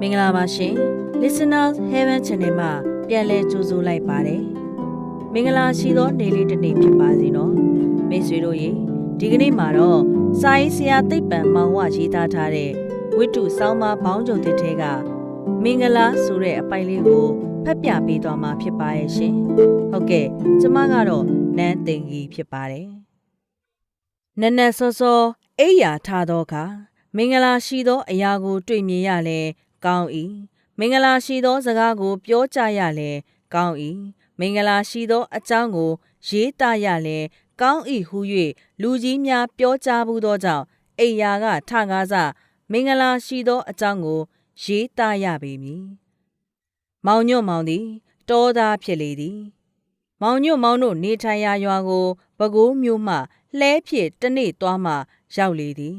မင်္ဂလာပါရှင် Listeners Heaven Channel မှာပြန်လည်ကြိုဆိုလိုက်ပါတယ်မင်္ဂလာရှိသောနေ့လေးတစ်နေ့ဖြစ်ပါစေနော်မိတ်ဆွေတို့ရေဒီကနေ့မှာတော့စာရေးဆရာသိပ္ပံမောင်ဝရေးသားထားတဲ့ဝိတုဆောင်းပါဘောင်းကြုံတဲ့ထဲကမင်္ဂလာဆိုတဲ့အပိုင်လေးကိုဖတ်ပြပေးသွားမှာဖြစ်ပါရဲ့ရှင်ဟုတ်ကဲ့ကျမကတော့နန်းသိင်ကြီးဖြစ်ပါတယ်နနက်စောစောအိယာထားသောအခါမင်္ဂလာရှိသောအရာကို တွေ့မြင်ရလဲ ကောင်း၏မင်္ဂလာရှိသောစကားကို ပြောကြရလဲကောင်း၏မင်္ဂလာရှိသောအကြောင်းကို ရေးသားရလဲကောင်း၏ဟု၍လူကြီးများပြောကြားဘူးသောကြောင့်အိယာကထကားစမင်္ဂလာရှိသောအကြောင်းကို ရေးသားရပေမည်မောင်ညွန့်မောင်သည်တောသားဖြစ်လေသည်မောင်ညွန့်မောင်တို့နေထိုင်ရာရွာကိုပဲခူးမြို့မှလှဲဖြစ်တစ်နေ့သွားမှရောက်လေသည်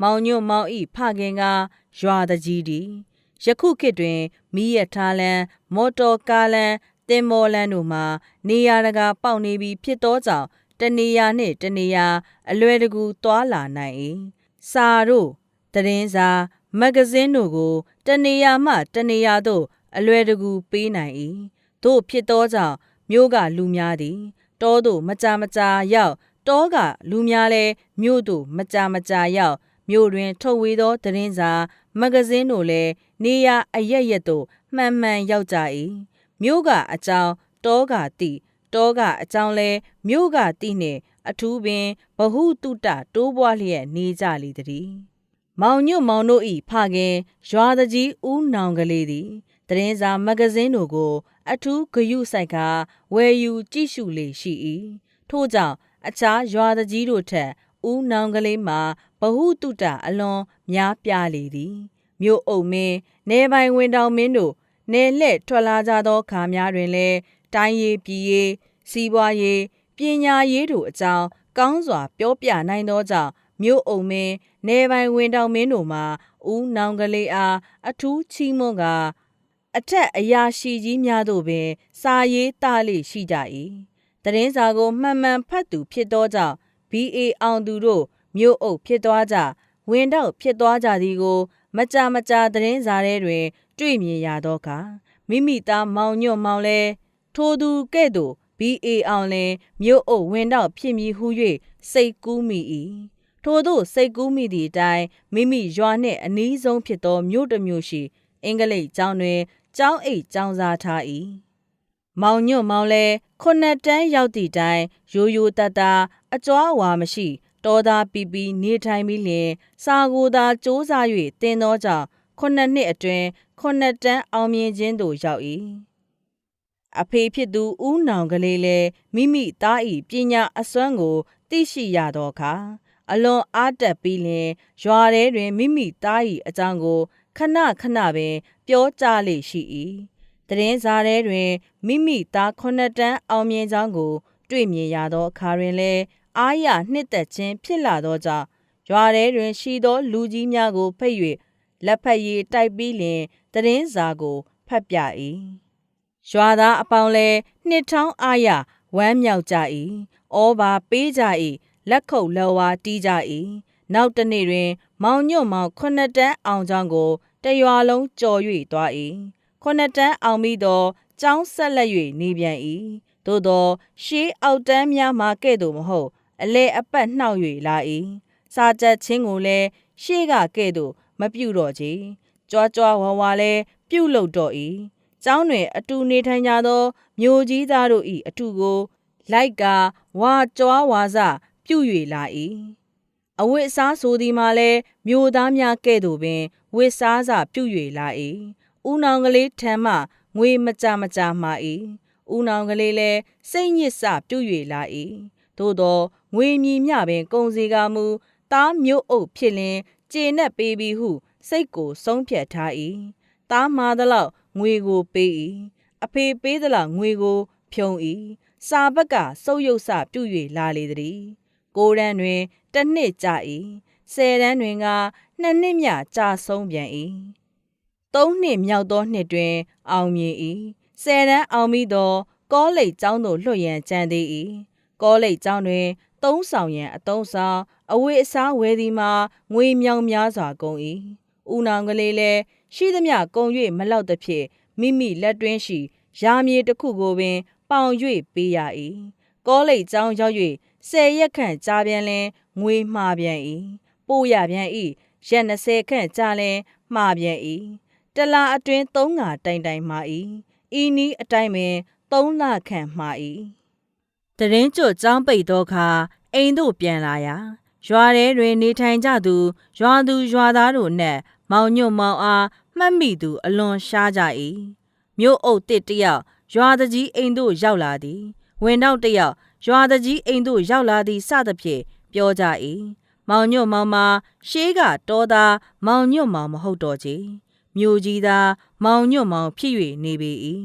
မောင်ညွန့်မောင်ဤဖခင်ကရွာတကြီးသည် ယခုခေတ်တွင်မီးရထားလမ်းမော်တော်ကားလမ်းတင်မော်လမ်းတို့မှာနေရာတကာပေါက်နေပြီဖြစ်သောကြောင့်တနေရာနှင့်တနေရာအလွယ်တကူသွားလာနိုင်၏စာတို့သတင်းစာမဂ္ဂဇင်းတို့ကိုတနေရာမှတနေရာသို့အလွယ်တကူပေးနိုင်၏တို့ဖြစ်သောကြောင့်မြို့ကလူများသည်တောသို့မကြာမကြာရောက်တောကလူများလည်းမြို့သို့မကြာမကြာရောက်မြို့တွင် ထုတ်ဝေသောသတင်းစာမဂ္ဂဇင်းတို့လည်း နေရအရရက်သို့မှန်မှန်ရောက်ကြ၏မြို့ကအကြောင်းတောကတိတောကအကြောင်းလဲမြို့ကတိနှင့်အထူးပင်ဘဟုတုတတိုးပွားလျက်နေကြလေသည်မောင်ညွတ်မောင်တို့ဤဖခင်ရွာတကြီးဦးနောင်ကလေးသည်သတင်းစာမဂ္ဂဇင်းတို့ကို အထူးဂယုဆိုင်ကဝယ်ယူကြည့်ရှုလေရှိ၏ထို့ကြောင့်အခြားရွာတကြီးတို့ထက်ဦးနောင်ကလေးမှာဘဟုတုတအလွန်များပြားလေသည် မြို့အုပ်မင်းနေပိုင်ဝင်တောင်မင်းတို့နေလှဲ့ထွက်လာကြသောခါများတွင်လည်းတိုင်းရေးပြည်ရေးစီးပွားရေးပညာရေးတို့အကြောင်းကောင်းစွာပြောပြနိုင်သောကြောင့်မြို့အုပ်မင်းနေပိုင်ဝင်တောင်မင်းတို့မှာဦးနောင်ကလေးအားအထူးချီးမွမ်းကာအထက်အရာရှိကြီးများတို့ပင် စာရေးသားလေရှိကြ၏တရင်စာကိုမှန်မှန်ဖတ်သူဖြစ်သောကြောင့် BA အောင်သူတို့မြို့အုပ်ဖြစ်သွားကြဝင်တော့ဖြစ်သွားကြသည်ကို မကြာမကြာသတင်းစာထဲတွင် တွေ့မြင်ရသောအခါမိမိသားမောင်ညွန့်မောင်လဲထိုသူကဲ့သို့ BA အောင်လဲမြို့အုပ်ဝင်တော့ဖြစ်မည်ဟု၍စိတ်ကူးမိ၏ထို့သောစိတ်ကူးမိသည့်အတိုင်းမိမိရွာနှင့်အနီးဆုံးဖြစ်သောမြို့တစ်မြို့ရှိ အင်္ဂလိပ်ကျောင်းတွင်ကျောင်းအိတ်ကျောင်းစားထား၏မောင်ညွန့်မောင်လဲခုနှစ်တန်းရောက်သည့်တိုင်ရိုးရိုးတတအကြွားဝါမရှိ တော်သားပီပီနေထိုင်ပြီးလျင်စာကိုသာစ조사၍တင်သောကြောင့်ခုနှစ်နှစ်အတွင်းခုနှစ်တန်းအောင်မြင်ခြင်းသို့ရောက်၏အဖေဖြစ်သူဦးနောင်ကလေးလည်းမိမိသား၏ပညာအစွမ်းကိုသိရှိရသောအခါအလွန်အားတက်ပြီးလျင်ရွာထဲတွင်မိမိသား၏အကြောင်းကိုခဏခဏပင်ပြောကြားလေရှိ၏တရင်စာထဲတွင်မိမိသားခုနှစ်တန်းအောင်မြင်ကြောင်းကို တွေ့မြင်ရသောအခါတွင်လည်း အားရနှစ်သက်ခြင်းဖြစ်လာသောကြောင့်ရွာထဲတွင်ရှိသောလူကြီးများကိုဖိတ်၍လက်ဖက်ရည်တိုက်ပြီးလျင်တရင်စာကိုဖတ်ပြ၏ရွာသားအပေါင်းလဲနှစ်ထောင်းအားရဝမ်းမြောက်ကြ၏ဩဘာပေးကြ၏လက်ခုပ်လက်ဝါးတီးကြ၏နောက်တစ်နေ့တွင် မောင်ညွန့်မောင်ခုနှစ်တန်းအောင်ကြောင်းကိုတရွာလုံးကြော်၍သွား၏ခုနှစ်တန်းအောင်ပြီးတော့ကျောင်းဆက်လက်၍နေပြန်၏သို့သောရှေးအောက်တန်းများမှာကဲ့သို့မဟုတ် အလဲအပတ်နှောက်၍လာ၏စာကြက်ချင်းကိုလည်းရှေ့ကကဲ့သို့မပြုတ်တော့ကြကြွားကြွားဝါဝါလည်းပြုတ်လုတော့၏ကျောင်းတွင် အတူနေထိုင်ကြသောမျိုးကြီးသားတို့၏အထူကိုလိုက်ကဝါကြွားဝါစပြုတ်၍လာ၏အဝတ်အစားဆိုသည်မှာလည်းမျိုးသားများကဲ့သို့ပင်ဝတ်စားစပြုတ်၍လာ၏ဦးနောင်ကလေးထံမှငွေမကြမကြမှာ၏ဦးနောင်ကလေးလည်းစိတ်ညစ်စပြုတ်၍လာ၏သို့သော ငွေမြီမျှပင်ကုန်စီကာမူသားမျိုးအုပ်ဖြစ်လင်ကျေနပ်ပေးပြီဟုစိတ်ကိုဆုံးဖြတ်ထား၏သားမှားသလောက်ငွေကိုပေး၏အဖေပေးသလောက်ငွေကို ဖြုံ၏စာဘက်ကစုပ်ယုပ်စပြုတ်၍လာလေသည်ကိုရန်တွင်တစ်နှစ်ကြာ၏ဆယ်တန်းတွင်ကနှစ်နှစ်မြကြာဆုံးပြန်၏သုံးနှစ်မြောက်သောနှစ်တွင် အောင်မြင်၏ဆယ်တန်းအောင်ပြီးသော ကောလိပ်ကျောင်းသို့လွှတ်ရန်ကြံသေး၏ကောလိပ်ကျောင်းတွင် သုံးဆောင်ရန်အသုံးဆောင်အဝေးအစားဝယ်သည်မှာငွေမြောင်များစွာကုန်၏ဦးနောင်ကလေးလည်းရှိသမျှကုံ၍မလောက်သဖြင့်မိမိလက်တွင်းရှိရာမြေတစ်ခုကိုပင် ပေါင်၍ပေးရ၏ကောလိပ်ကျောင်းရောက်၍ဆယ်ရက်ခန့်ကြာပြန်လင်ငွေမှားပြန်၏ပို့ရပြန်၏ရက်20ခန့်ကြာလင်မှားပြန်၏တလာအတွင်း3ငါတိုင်တိုင်မှာ၏ဤနီးအတိုင်းပင်3လခန့်မှာ၏ တရင်ကျွတ်ကျောင်းပိတ်သောအခါအိမ်သို့ပြန်လာရာရွာထဲတွင်နေထိုင်ကြသူရွာသူရွာသားတို့နှင့်မောင်ညွတ်မောင်အားမှတ်မိသူအလွန်ရှားကြ၏မြို့အုပ်တစ်တယောက်ရွာတကြီးအိမ်သို့ရောက်လာသည် ဝင်တော့တယောက်ရွာတကြီးအိမ်သို့ရောက်လာသည်စသဖြင့်ပြောကြ၏မောင်ညွတ်မောင်မှာရှေးကတော်သားမောင်ညွတ်မောင်မဟုတ်တော့ချေမြို့ကြီးသားမောင်ညွတ်မောင်ဖြစ်၍နေပေ၏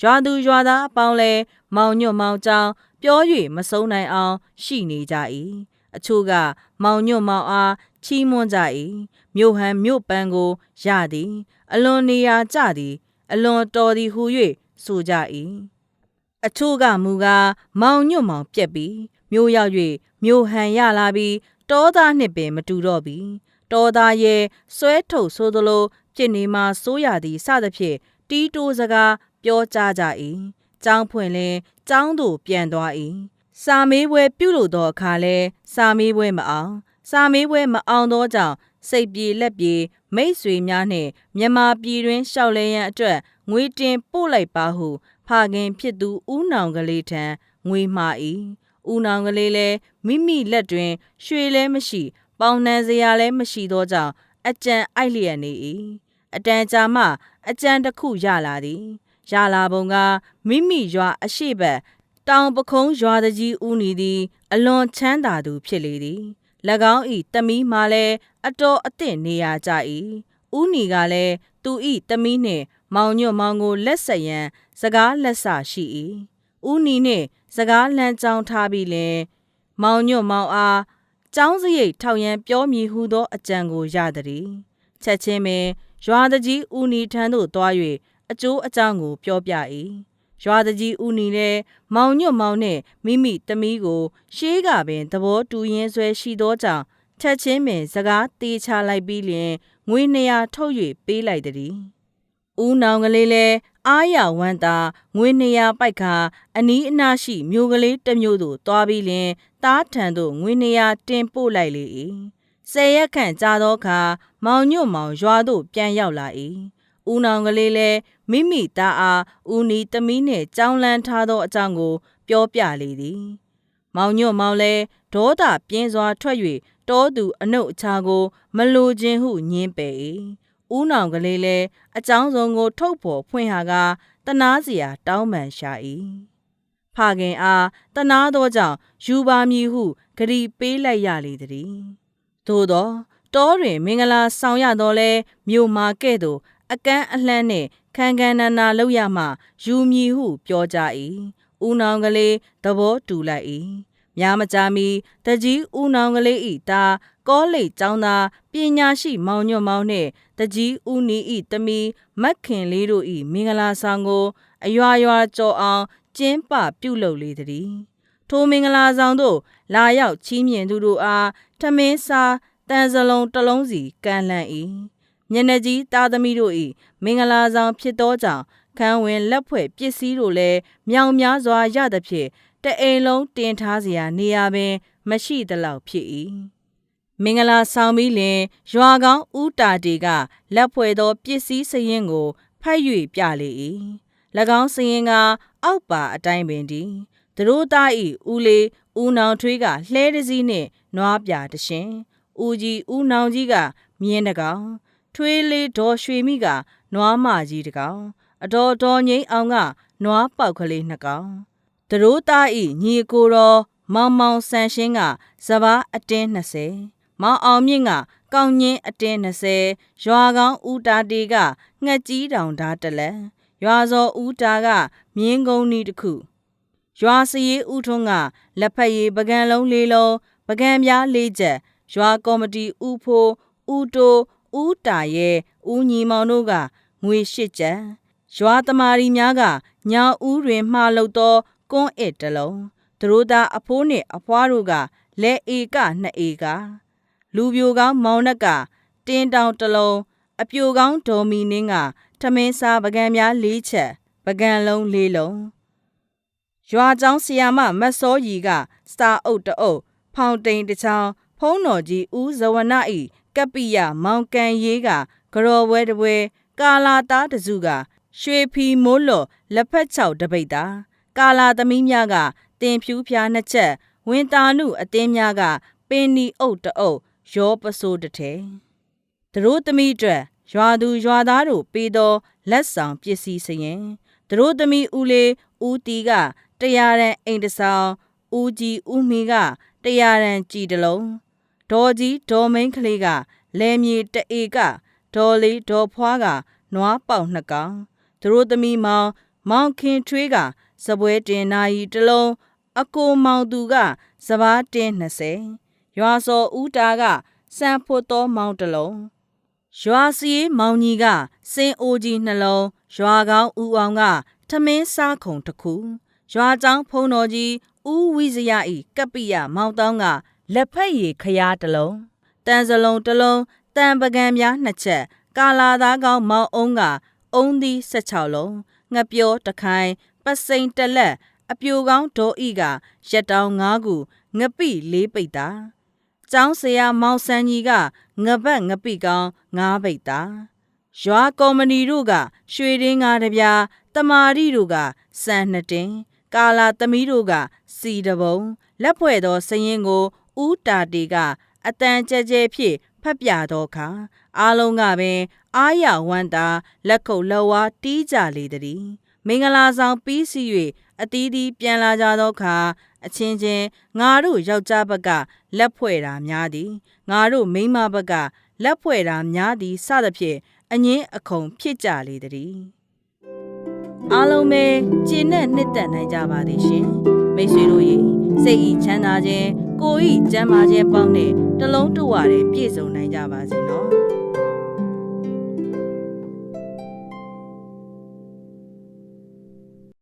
ရွာသူရွာသားအပေါင်းလဲမောင်ညွတ်မောင်ကြောင့် ပြော၍မဆုံးနိုင်အောင်ရှိနေကြ၏အချို့ကမောင်ညွတ်မောင်အားချီးမွမ်းကြ၏မြို့ဟန်မြို့ပန်းကိုရသည် အလွန်နေရာကြသည် အလွန်တော်သည်ဟု၍ဆိုကြ၏အချို့ကမူကားမောင်ညွတ်မောင်ပြက်ပြီးမြို့ရောက်၍မြို့ဟန်ရလာပြီးတောသားနှင့်ပင်မတူတော့ပြီတောသားရဲ့ဆွဲထုတ်ဆိုသလိုဖြစ်နေမှစိုးရသည်စသဖြင့်တီးတိုးစကားပြောကြကြ၏ကျောင်းဖွင့်လင် ကျောင်းသို့ပြန်သွား၏စာမေးပွဲပြုလို့သောအခါလဲစာမေးပွဲမအောင်စာမေးပွဲမအောင်သောကြောင့်စိတ်ပြေလက်ပြေမိတ်ဆွေများနှင့်မြန်မာပြည်တွင်ရှောက်လဲရန်အတွက်ငွေတင်ပို့လိုက်ပါဟု ဖခင်ဖြစ်သူဦးနောင်ကလေးထံငွေမှာ၏ဦးနောင်ကလေးလည်းမိမိလက်တွင် ရွှေလည်းမရှိ ပေါင်နှံစရာလည်းမရှိသောကြောင့်အကြံအိုက်လျက်နေ၏အတန်ကြာမှအကြံတစ်ခုရလာသည် ရလာပုံကမိမိရွာအရှိဘက်တောင်ပခုံးရွာတကြီးဦးနီသည် အလွန်ချမ်းသာသူဖြစ်လေသည်၎င်း၏တမီးမှလည်းအတော်အသင့်နေရကြ၏ဦးနီကလည်းသူ၏တမီးနှင့်မောင်ညွတ်မောင်ကိုလက်ဆက်ရန်စကားလက်ဆရှိ၏ဦးနီနှင့်စကားလမ်းကြောင်းထားပြီးလင်မောင်ညွတ်မောင်အားကျောင်းစရိတ်ထောက်ရန်ပြောမည်ဟုသောအကြံကိုရသည်ချက်ချင်းပင်ရွာတကြီးဦးနီထံသို့သွား၍ အကျိုးအကြောင်းကိုပြောပြ၏ရွာတကြီးဦးနီလည်းမောင်ညွတ်မောင်နှင့်မိမိသမီးကို ရှေးကပင်သဘောတူရင်းဆွဲရှိသောကြောင့်ချက်ချင်းပင်စကားတေးချလိုက်ပြီးလျင်ငွေ200ထုတ်၍ပေးလိုက်သည်ဦးနောင်ကလေးလည်းအားရဝမ်းသာငွေ200ပိုက်ခါအနီးအနားရှိမြို့ကလေးတစ်မြို့သို့သွားပြီးလျင်တားထံသို့ငွေ200တင်ပို့လိုက်လေ၏ဆယ်ရက်ခန့်ကြာသောအခါမောင်ညွတ်မောင်ရွာသို့ပြန်ရောက်လာ၏ ဦးနောင်ကလေးလည်းမိမိသားအားဦးနီသမီးနှင့်ကြောင်းလန်းထားသောအကြောင်းကို ပြောပြလေသည်။မောင်ညွန့်မောင်လည်းဒေါသပြင်းစွာထွက်၍တောသူအနှုတ်အခြားကို မလိုခြင်းဟုညင်းပယ်၏။ဦးနောင်ကလေးလည်းအကြောင်းစုံကို ထုတ်ဖော်ဖွင့်ဟာကတနာစရာတောင်းပန်ရှာ၏။ဖခင်အားတနာသောကြောင့်ယူပါမည်ဟုဂရီပေးလိုက်ရလေသည်။သို့သောတောတွင်မင်္ဂလာဆောင်ရတော်လဲမြို့မာကဲ့သို့ အကန်းအလှမ်းနှင့်ခံခံနာနာလောက်ရမှယူမည်ဟုပြောကြ၏ဦးနောင်ကလေးသဘောတူလိုက်၏များမကြာမီတကြီးဦးနောင်ကလေးဤသားကောလိပ်ကျောင်းသားပညာရှိမောင်ညွတ်မောင်နှင့်တကြီးဦးနီဤတမီမက်ခင်လေးတို့ဤမင်္ဂလာဆောင်ကိုအရွာရွာကြော်အောင်ကျင်းပပြုလုပ်လေသည်ထိုမင်္ဂလာဆောင်သို့လာရောက်ချီးမြှင့်သူတို့အားထမင်းစားတန်စလုံးတစ်လုံးစီကမ်းလှမ်း၏ မျက်နှာကြီးသားသမီးတို့၏မင်္ဂလာဆောင်ဖြစ်သောကြောင့်ခန်းဝင်လက်ဖွဲ့ပစ္စည်းတို့လည်းမြောင်များစွာရသဖြင့်တအိမ်လုံးတင်ထားเสียနေရပင် မရှိသလောက်ဖြစ်၏မင်္ဂလာဆောင်ပြီးလင် ရွာကောင်းဦးတာတီကလက်ဖွဲ့သောပစ္စည်းစရင်ကိုဖတ်၍ပြလေ၏၎င်းစရင်ကအောက်ပါအတိုင်းပင်တည်းသူတို့သားဤဦးလေးဦးနောင်ထွေးကလှဲတစည်းနှင့်နွားပြတရှင်ဦးကြီးဦးနောင်ကြီးကမြင်းတကောင် ထွေးလေးဒေါ်ရွှေမိကနွားမကြီးတကောင်အတော်တော်ငိမ့်အောင်ကနွားပေါက်ကလေးနှစ်ကောင်သူတို့သားဤညီကိုတော်မောင်မောင်ဆန်ရှင်းကစပားအတင်း20မောင်အောင်မြင့်ကကောင်းညင်းအတင်း20ရွာကောင်းဦးတာတီကငှက်ကြီးတောင်ဓာတလက်ရွာစောဦးတာကမြင်းကုန်းနီးတစ်ခုရွာစရီဦးထွန်းကလက်ဖက်ရည်ပကံလုံးလေးလုံးပကံပြားလေးချက်ရွာကော်မတီဦးဖိုးဦးတိုး ဦးတာရဲ့ဦးညီမောင်တို့ကငွေရှစ်ကျပ်ရွာသမารီများကညောင်ဦးတွင်မှားလုပ်သောကွန်းအစ်တလုံးသူတို့သားအဖိုးနှင့်အဖွားတို့ကလက်ဧကနှစ်ဧကလူပြိုကောင်းမောင်နှက်ကတင်းတောင်တလုံးအပြိုကောင်းဒေါ်မီနင်းကထမင်းစားပကံများ၄ချက်ပကံလုံး၄လုံးရွာကျောင်းဆီယာမမတ်စောရီကစတာအုပ်တအုပ်ဖောင်တိန်တစ်ချောင်းဖုံးတော်ကြီးဦးဇဝနဤ ကပ္ပိယမောင်ကန်ရေးကကရော်ပွဲတစ်ပွဲကာလာသားတစုကရွှေဖီမိုးလော်လက်ဖက်ချောက်တပိတ်တာကာလာသမီးများကတင်ဖြူးဖျားနှစ်ချက်ဝင်းတာနုအသင်းများကပင်နီအုပ်တအုပ်ရောပစိုးတစ်ထဲသူတို့သမီးအတွက်ရွာသူရွာသားတို့ပေးသောလက်ဆောင်ပစ္စည်းစရင်သူတို့သမီးဦးလေးဦးတီကတရားရန်အိမ်တဆောင်ဦးကြီးဦးမီကတရားရန်ကြည်တလုံး ဒေါ်ကြီးဒေါ်မင်းကလေးကလဲမြေတအေကဒေါ်လေးဒေါ်ဖွားကနွားပေါက်နှစ်ကောင်သူတို့သမီးမောင်မောင်ခင်ထွေးကစပွဲတင်နာရီတစ်လုံးအကိုမောင်သူကစပားတင်း20ရွာစောဦးတာကစံဖို့တော်မောင်တစ်လုံးရွာစီမောင်ကြီးကစင်းအိုကြီးနှလုံးရွာကောင်းဦးအောင်ကထမင်းစားခုံတစ်ခုရွာကျောင်းဖုံတော်ကြီးဦးဝိဇယဤကပ္ပိယမောင်တောင်းက လက်ဖက်ရည်ခရားတစ်လုံးတန်စလုံးတစ်လုံးတန်ပကံများနှစ်ချက်ကာလာသားကောင်းမောင်အုံးကအုံးသီး16လုံးငပြောတခိုင်ပစိန်တလက်အပြိုကောင်းဒေါ်ဤကရက်တောင်း9ခုငပိ၄ပိတ်တာကျောင်းဆရာမောင်စန်းကြီးကငပတ်ငပိကောင်း9ပိတ်တာရွာကော်မဏီတို့ကရွှေရင်းကားတစ်ပြားတမာရီတို့ကစံနှစ်တင်းကာလာသမီးတို့ကစီတပုံလက်ဖွဲ့သောစရင်ကို ဦးတာတီကအတန်ကြဲကြဲဖြင့်ဖတ်ပြသောအခါအားလုံးကပင်အာရဝန္တာလက်ခုပ်လက်ဝါးတီးကြလေသည်မင်္ဂလာဆောင်ပြီးစီ၍အတီးတီးပြန်လာကြသောအခါအချင်းချင်းငါတို့ယောက်ျားဘက်ကလက်ဖွဲ့တာများသည်ငါတို့မိန်းမဘက်ကလက်ဖွဲ့တာများသည်စသဖြင့်အငင်းအခုံဖြစ်ကြလေသည်အားလုံးပဲကျင့်နဲ့နှစ်သက်နိုင်ကြပါသည်ရှင်မိတ်ဆွေတို့ရေစိတ်ဤချမ်းသာခြင်း ကိုယ်ဤကျမ်းမာခြင်းပေါင်းနဲ့တလုံးတဝရပြည့်စုံနိုင်ကြပါစေနော်